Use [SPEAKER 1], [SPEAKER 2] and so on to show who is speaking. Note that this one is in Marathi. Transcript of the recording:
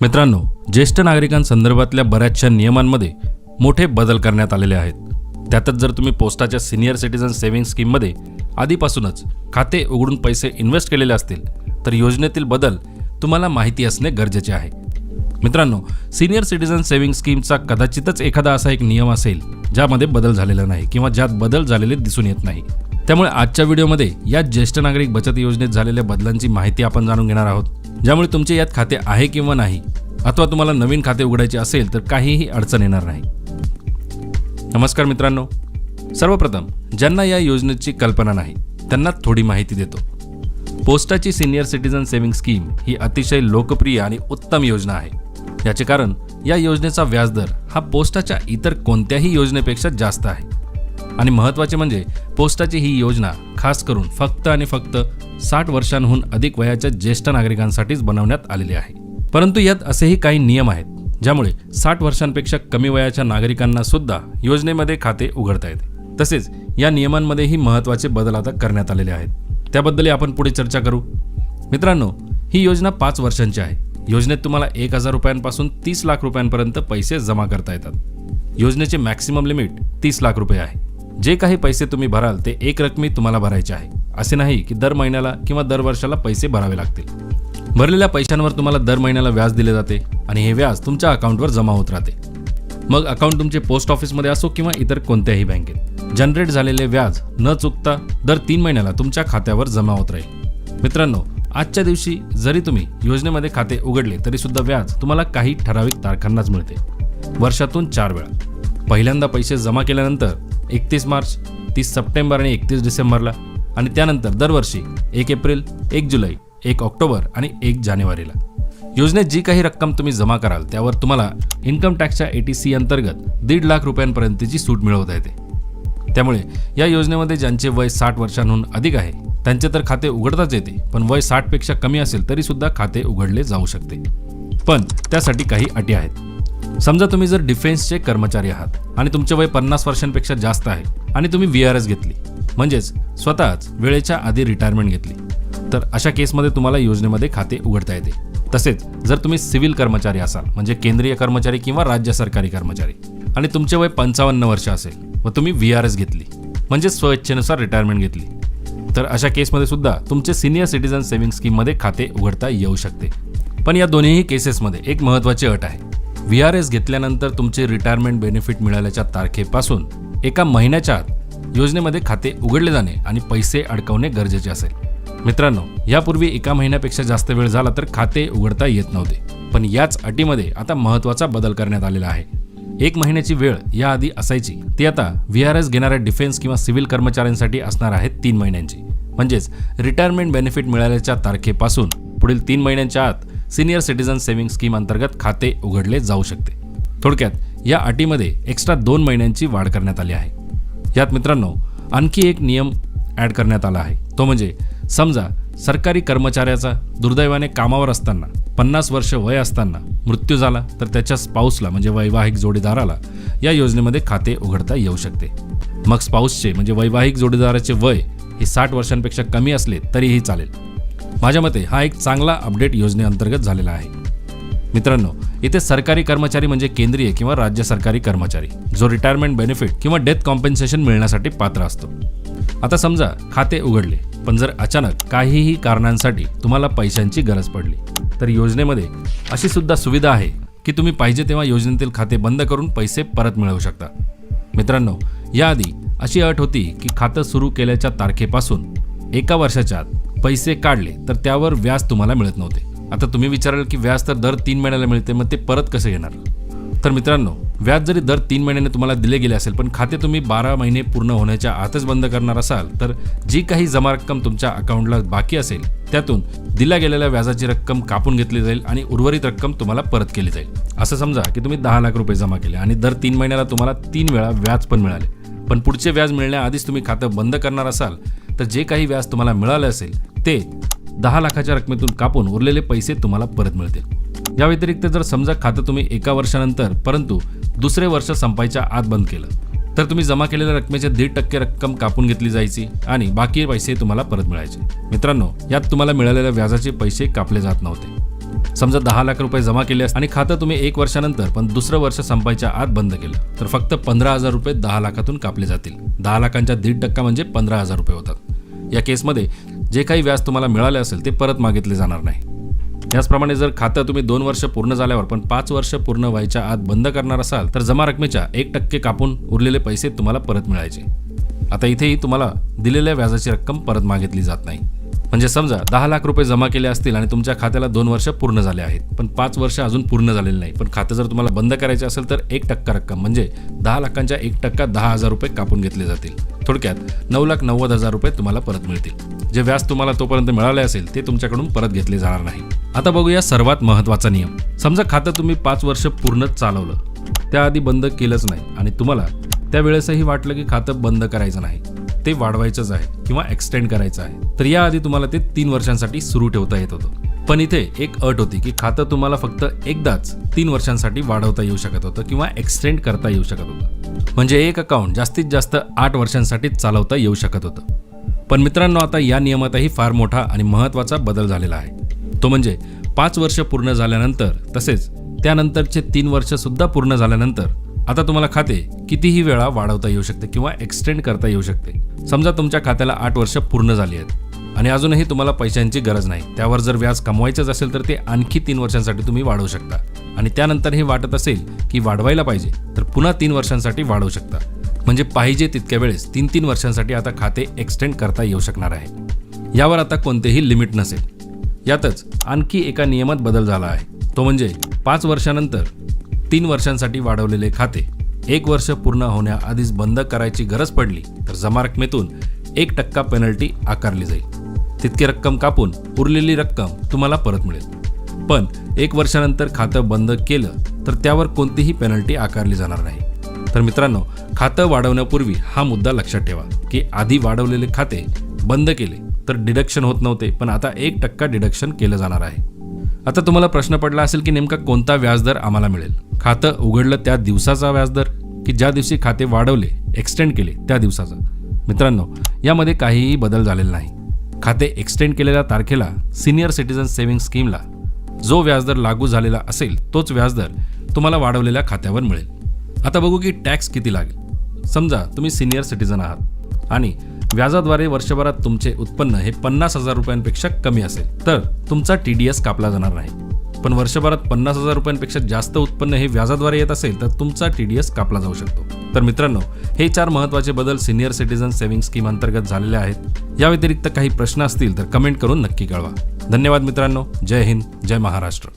[SPEAKER 1] मित्रांनो ज्येष्ठ नागरिकांसंदर्भातल्या बऱ्याचशा नियमांमध्ये मोठे बदल करण्यात आलेले आहेत. त्यातच जर तुम्ही पोस्टाच्या सिनियर सिटीजन सेव्हिंग स्कीममध्ये आधीपासूनच खाते उघडून पैसे इन्व्हेस्ट केलेले असतील तर योजनेतील बदल तुम्हाला माहिती असणे गरजेचे आहे. मित्रांनो सिनियर सिटीजन सेव्हिंग स्कीमचा कदाचितच एखादा असा एक नियम असेल ज्यामध्ये बदल झालेला नाही किंवा ज्यात बदल झालेले दिसून येत नाही. त्यामुळे आजच्या व्हिडिओमध्ये या ज्येष्ठ नागरिक बचत योजनेत झालेल्या बदलांची माहिती आपण जाणून घेणार आहोत. ज्यामुळे तुमचे यात खाते आहे किंवा नाही अथवा तुम्हाला नवीन खाते उघडायचे असेल तर काहीही अडचण येणार नाही. नमस्कार मित्रांनो. सर्वप्रथम ज्यांना या योजनेची कल्पना नाही त्यांना थोडी माहिती देतो. पोस्टाची सिनियर सिटीजन सेव्हिंग स्कीम ही अतिशय लोकप्रिय आणि उत्तम योजना आहे. याचे कारण या योजनेचा व्याजदर हा पोस्टाच्या इतर कोणत्याही योजनेपेक्षा जास्त आहे. आणि महत्त्वाचे म्हणजे पोस्टाची ही योजना खास करून फक्त आणि फक्त साठ वर्षांहून अधिक वयाच्या ज्येष्ठ नागरिकांसाठीच बनवण्यात आलेली आहे. परंतु यात असेही काही नियम आहेत ज्यामुळे साठ वर्षांपेक्षा कमी वयाच्या नागरिकांना सुद्धा योजनेमध्ये खाते उघडता येते. तसेच या नियमांमध्येही महत्त्वाचे बदल आता करण्यात आलेले आहेत. त्याबद्दलही आपण पुढे चर्चा करू. मित्रांनो ही योजना पाच वर्षांची आहे. योजनेत तुम्हाला एक हजार रुपयांपासून तीस लाख रुपयांपर्यंत पैसे जमा करता येतात. योजनेचे मॅक्सिमम लिमिट तीस लाख रुपये आहे. जे काही पैसे तुम्ही भराल ते एक रकमी तुम्हाला भरायचे आहे. असे नाही की दर महिन्याला किंवा दर वर्षाला पैसे भरावे लागतील. भरलेल्या पैशांवर तुम्हाला दर महिन्याला व्याज दिले जाते आणि हे व्याज तुमच्या अकाउंटवर जमा होत राहते. मग अकाउंट तुमचे पोस्ट ऑफिसमध्ये असो किंवा इतर कोणत्याही बँकेत जनरेट झालेले व्याज न चुकता दर तीन महिन्याला तुमच्या खात्यावर जमा होत राहील. मित्रांनो आजच्या दिवशी जरी तुम्ही योजनेमध्ये खाते उघडले तरी सुद्धा व्याज तुम्हाला काही ठराविक तारखांनाच मिळते. वर्षातून चार वेळा. पहिल्यांदा पैसे जमा केल्यानंतर एकतीस मार्च तीस सप्टेंबर आणि एकतीस डिसेंबरला आणि त्यानंतर दरवर्षी एक एप्रिल एक जुलै एक ऑक्टोबर आणि एक जानेवारीला. योजनेत जी काही रक्कम तुम्ही जमा कराल त्यावर तुम्हाला इन्कम टॅक्सच्या ए टी सी अंतर्गत दीड लाख रुपयांपर्यंतची सूट मिळवता येते. त्यामुळे या योजनेमध्ये ज्यांचे वय साठ वर्षांहून अधिक आहे त्यांचे तर खाते उघडताच येते पण वय साठपेक्षा कमी असेल तरी सुद्धा खाते उघडले जाऊ शकते. पण त्यासाठी काही अटी आहेत. समजा तुम्ही जर डिफेन्सचे कर्मचारी आहात आणि तुमचे वय पन्नास वर्षांपेक्षा जास्त आहे आणि तुम्ही व्ही आर एस घेतली म्हणजेच स्वतःच वेळेच्या आधी रिटायरमेंट घेतली तर अशा केसमध्ये तुम्हाला योजनेमध्ये खाते उघडता येते. तसेच जर तुम्ही सिव्हिल कर्मचारी असाल म्हणजे केंद्रीय कर्मचारी किंवा राज्य सरकारी कर्मचारी आणि तुमचे वय पंचावन्न वर्ष असेल व तुम्ही व्ही आर एस घेतली म्हणजे स्वइच्छेनुसार रिटायरमेंट घेतली तर अशा केसमध्ये सुद्धा तुमचे सिनियर सिटीजन सेव्हिंग स्कीममध्ये खाते उघडता येऊ शकते. पण या दोन्हीही केसेसमध्ये एक महत्त्वाची अट आहे. व्ही आर एस घेतल्यानंतर तुमचे रिटायरमेंट बेनिफिट मिळाल्याच्या तारखेपासून एका महिन्याच्या आत योजनेमध्ये खाते उघडले जाणे आणि पैसे अडकवणे गरजेचे असेल. मित्रांनो यापूर्वी एका महिन्यापेक्षा जास्त वेळ झाला तर खाते उघडता येत नव्हते. पण याच अटीमध्ये आता महत्त्वाचा बदल करण्यात आलेला आहे. एक महिन्याची वेळ याआधी असायची. ती आता व्ही आर एस घेणाऱ्या डिफेन्स किंवा सिव्हिल कर्मचाऱ्यांसाठी असणार आहे तीन महिन्यांची. म्हणजेच रिटायरमेंट बेनिफिट मिळाल्याच्या तारखेपासून पुढील तीन महिन्यांच्या आत सिनियर सिटीजन सेव्हिंग स्कीम अंतर्गत खाते उघडले जाऊ शकते. थोडक्यात या अटीमध्ये एक्स्ट्रा दोन महिन्यांची वाढ करण्यात आली आहे. यात मित्रांनो आणखी एक नियम ॲड करण्यात आला आहे. तो म्हणजे समजा सरकारी कर्मचाऱ्याचा दुर्दैवाने कामावर असताना पन्नास वर्ष वय असताना मृत्यू झाला तर त्याच्या स्पाऊसला म्हणजे वैवाहिक जोडीदाराला या योजनेमध्ये खाते उघडता येऊ शकते. मग स्पाऊसचे म्हणजे वैवाहिक जोडीदाराचे वय हे साठ वर्षांपेक्षा कमी असले तरीही चालेल. माझ्या मते हा एक चांगला अपडेट योजनेअंतर्गत झालेला आहे. मित्रांनो इथे सरकारी कर्मचारी म्हणजे केंद्रीय किंवा राज्य सरकारी कर्मचारी जो रिटायरमेंट बेनिफिट किंवा डेथ कॉम्पेन्सेशन मिळण्यासाठी पात्र असतो. आता समजा खाते उघडले पण जर अचानक काहीही कारणांसाठी तुम्हाला पैशांची गरज पडली तर योजनेमध्ये अशी सुद्धा सुविधा आहे की तुम्ही पाहिजे तेव्हा योजनेतील खाते बंद करून पैसे परत मिळवू शकता. मित्रांनो याआधी अशी अट होती की खातं सुरू केल्याच्या तारखेपासून एका वर्षाच्या आत पैसे काढले तर त्यावर व्याज तुम्हाला मिळत नव्हते. आता तुम्ही विचाराल की व्याज तर दर तीन महिन्याला मिळते मग ते परत कसे येणार? तर मित्रांनो व्याज जरी दर तीन महिन्याने तुम्हाला दिले गेले असेल पण खाते तुम्ही बारा महिने पूर्ण होण्याच्या आतच बंद करणार असाल तर जी काही जमा रक्कम तुमच्या अकाउंटला बाकी असेल त्यातून दिल्या गेलेल्या व्याजाची रक्कम कापून घेतली जाईल आणि उर्वरित रक्कम तुम्हाला परत केली जाईल. असं समजा की तुम्ही दहा लाख रुपये जमा केले आणि दर तीन महिन्याला तुम्हाला तीन वेळा व्याज पण मिळाले. पण पुढचे व्याज मिळण्याआधीच तुम्ही खातं बंद करणार असाल तर जे काही व्याज तुम्हाला मिळालं असेल ते दहा लाखाच्या रकमेतून कापून उरलेले पैसे तुम्हाला परत मिळतील. या व्यतिरिक्त जर समजा खातं तुम्ही एका वर्षानंतर परंतु दुसरे वर्ष संपायच्या आत बंद केलं तर तुम्ही जमा केलेल्या रकमेचे दीड टक्के रक्कम कापून घेतली जायची आणि बाकी पैसे तुम्हाला परत मिळायचे. मित्रांनो यात तुम्हाला मिळालेल्या व्याजाचे पैसे कापले जात नव्हते. समजा दहा लाख रुपये जमा केले आणि खातं तुम्ही एक वर्षानंतर पण दुसरं वर्ष संपायच्या आत बंद केलं तर फक्त पंधरा हजार रुपये दहा लाखातून कापले जातील. दहा लाखांच्या दीड टक्का म्हणजे पंधरा हजार रुपये होतात. या केसमध्ये जे काही व्याज तुम्हाला मिळाले असेल ते परत मागितले जाणार नाही. याचप्रमाणे जर खातं तुम्ही दोन वर्ष पूर्ण झाल्यावर पण पाच वर्ष पूर्ण व्हायच्या आत बंद करणार असाल तर जमा रकमेच्या एक टक्के कापून उरलेले पैसे तुम्हाला परत मिळायचे. आता इथेही तुम्हाला दिलेल्या व्याजाची रक्कम परत मागितली जात नाही. म्हणजे समजा दहा लाख रुपये जमा केले असतील आणि तुमच्या खात्याला दोन वर्ष पूर्ण झाले आहेत पण पाच वर्ष अजून पूर्ण झालेले नाही पण खातं जर तुम्हाला बंद करायचे असेल तर एक टक्का रक्कम म्हणजे दहा लाखांच्या एक टक्का दहा हजार रुपये कापून घेतले जातील. थोडक्यात नऊ लाख नव्वद हजार रुपये तुम्हाला परत मिळतील. जे व्याज तुम्हाला तोपर्यंत मिळाले असेल ते तुमच्याकडून परत घेतले जाणार नाही. आता बघूया सर्वात महत्त्वाचा नियम. समजा खातं तुम्ही पाच वर्ष पूर्ण चालवलं त्याआधी बंद केलंच नाही आणि तुम्हाला त्यावेळेसही वाटलं की खातं बंद करायचं नाही. ते वाढवायचंच आहे किंवा एक्सटेंड करायचं आहे. तर याआधी तुम्हाला ते तीन वर्षांसाठी सुरू ठेवता येत होतं. पण इथे एक अट होती की खातं तुम्हाला फक्त एकदाच तीन वर्षांसाठी वाढवता येऊ शकत होतं किंवा एक्सटेंड करता येऊ शकत होतं. म्हणजे एक अकाउंट जास्तीत जास्त आठ वर्षांसाठी चालवता येऊ शकत होतं. पण मित्रांनो आता या नियमातही फार मोठा आणि महत्त्वाचा बदल झालेला आहे. तो म्हणजे पाच वर्ष पूर्ण झाल्यानंतर तसेच त्यानंतरचे तीन वर्ष सुद्धा पूर्ण झाल्यानंतर आता तुम्हाला खाते कितीही वेळा वाढवता येऊ शकते किंवा एक्सटेंड करता येऊ शकते. समजा तुमच्या खात्याला आठ वर्ष पूर्ण झाली आहेत आणि अजूनही तुम्हाला पैशांची गरज नाही. त्यावर जर व्याज कमवायचंच असेल तर ते आणखी तीन वर्षांसाठी तुम्ही वाढवू शकता. आणि त्यानंतर हे वाटत असेल की वाढवायला पाहिजे तर पुन्हा तीन वर्षांसाठी वाढवू शकता. म्हणजे पाहिजे तितक्या वेळेस तीन तीन वर्षांसाठी आता खाते एक्सटेंड करता येऊ शकणार आहे. यावर आता कोणतेही लिमिट नसेल. यातच आणखी एका नियमात बदल झाला आहे. तो म्हणजे पाच वर्षानंतर तीन वर्षांसाठी वाढवलेले खाते. एक वर्ष पूर्ण होण्याआधीच बंद करायची गरज पडली तर जमा रकमेतून एक टक्का पेनल्टी आकारली जाईल. तितकी रक्कम कापून उरलेली रक्कम तुम्हाला परत मिळेल. पण एक वर्षानंतर खातं बंद केलं तर त्यावर कोणतीही पेनल्टी आकारली जाणार नाही. तर मित्रांनो खातं वाढवण्यापूर्वी हा मुद्दा लक्षात ठेवा की आधी वाढवलेले खाते बंद केले तर डिडक्शन होत नव्हते पण आता एक टक्का डिडक्शन केलं जाणार आहे. आता तुम्हाला प्रश्न पडला असेल की नेमका कोणता व्याजदर आम्हाला मिळेल? खातं उघडलं त्या दिवसाचा व्याजदर की ज्या दिवशी खाते वाढवले एक्सटेंड केले त्या दिवसाचा. मित्रांनो यामध्ये काहीही बदल झालेला नाही. खाते एक्सटेंड केलेल्या तारखेला सिनियर सिटीजन सेव्हिंग स्कीमला जो व्याजदर लागू झालेला असेल तोच व्याजदर तुम्हाला वाढवलेल्या खात्यावर मिळेल. आता बघू की टॅक्स किती लागेल. समजा तुम्ही सिनियर सिटीजन आहात आणि व्याजाद्वारे वर्षभरात तुमचे उत्पन्न हे पन्नास हजार रुपयांपेक्षा कमी असेल तर तुमचा टी डी एस कापला जाणार नाही. पण वर्षभरात पन्नास हजार रुपयांपेक्षा जास्त उत्पन्न हे व्याजाद्वारे येत असेल तर तुमचा टी डी एस कापला जाऊ शकतो. तर मित्रांनो हे चार महत्त्वाचे बदल सिनियर सिटीजन सेव्हिंग स्कीम अंतर्गत झालेले आहेत. या व्यतिरिक्त काही प्रश्न असतील तर कमेंट करून नक्की कळवा. धन्यवाद मित्रांनो. जय हिंद जय महाराष्ट्र.